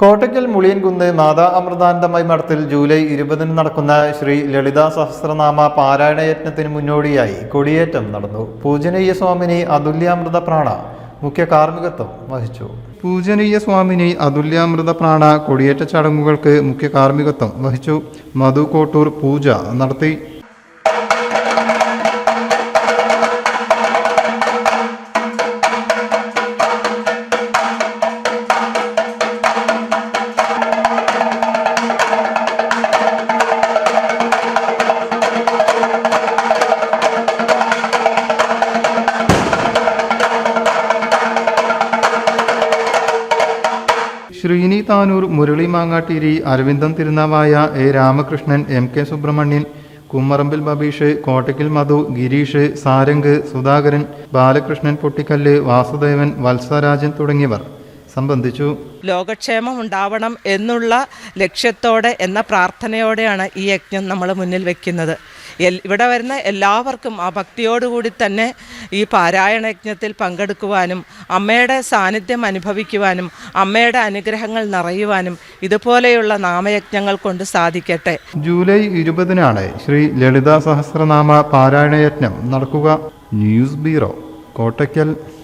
കോട്ടയ്ക്കൽ മുളിയൻകുന്ന് മാതാ അമൃതാനന്ദമായി മഠത്തിൽ ജൂലൈ ഇരുപതിന് നടക്കുന്ന ശ്രീ ലളിതാ സഹസ്രനാമ പാരായണ യജ്ഞത്തിന് മുന്നോടിയായി കൊടിയേറ്റം നടന്നു. പൂജനീയ സ്വാമിനി അതുല്യാമൃത പ്രാണ മുഖ്യ കാർമ്മികത്വം വഹിച്ചു. പൂജനീയ സ്വാമിനി അതുല്യാമൃത പ്രാണ കൊടിയേറ്റ ചടങ്ങുകൾക്ക് മുഖ്യ കാർമ്മികത്വം വഹിച്ചു. മധു കോട്ടൂർ പൂജ നടത്തി. Sreeni Tanur Murali Mangattiri Aravindan Tirunavaya A Ramakrishnan M K Subrahmanyan Kummarambil Babeesh Kottakkal Madhu Gireesh Sarang Sudhakaran Balakrishnan Pottikkallu Vasudevan Valsarajan തുടങ്ങിയവർ. സംബന്ധിച്ചു ലോകക്ഷേമം ഉണ്ടാവണം എന്നുള്ള ലക്ഷ്യത്തോടെ എന്ന പ്രാർത്ഥനയോടെയാണ് ഈ യജ്ഞം നമ്മൾ മുന്നിൽ വെക്കുന്നത്. ഇവിടെ വരുന്ന എല്ലാവർക്കും ആ ഭക്തിയോടുകൂടി തന്നെ ഈ പാരായണ യജ്ഞത്തിൽ പങ്കെടുക്കുവാനും അമ്മയുടെ സാന്നിധ്യം അനുഭവിക്കുവാനും അമ്മയുടെ അനുഗ്രഹങ്ങൾ നിറയുവാനും ഇതുപോലെയുള്ള നാമയജ്ഞങ്ങൾ കൊണ്ട് സാധിക്കട്ടെ. ജൂലൈ ഇരുപതിനാണ് ശ്രീ ലളിതാ സഹസ്രനാമ പാരായണ യജ്ഞം നടക്കുക. News bureau Kottakkal.